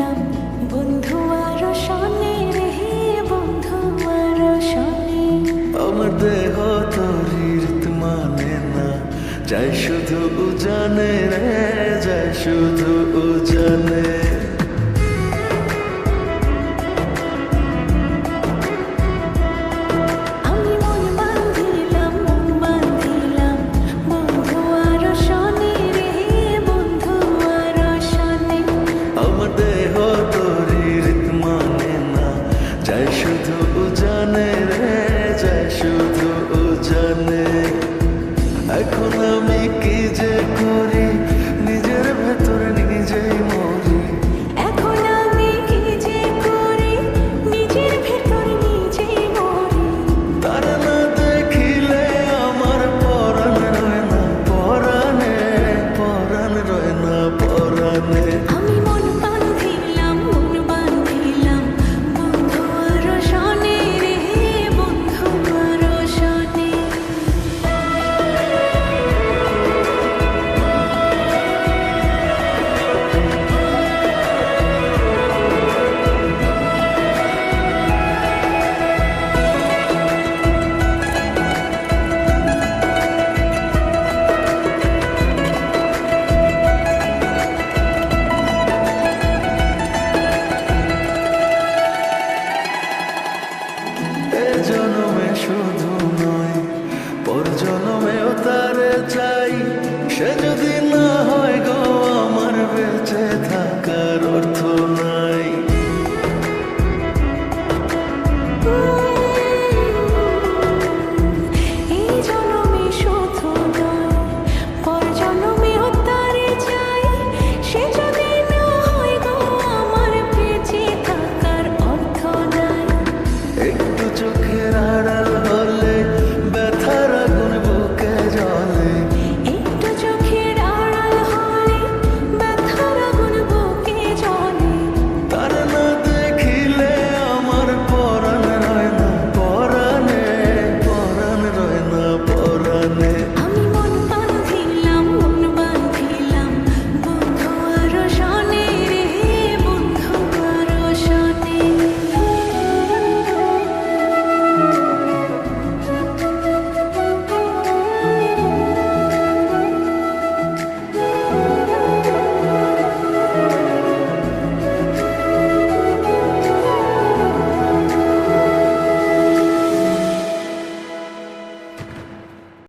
নাম বন্ধু আর শোনে রে বন্ধু আর শোনে। আমার দেহ তোর মানে না। যাই শুধু জানে রে, যাই শুধু জানে জনমে শুধু নয় পর জনমেও তার চাই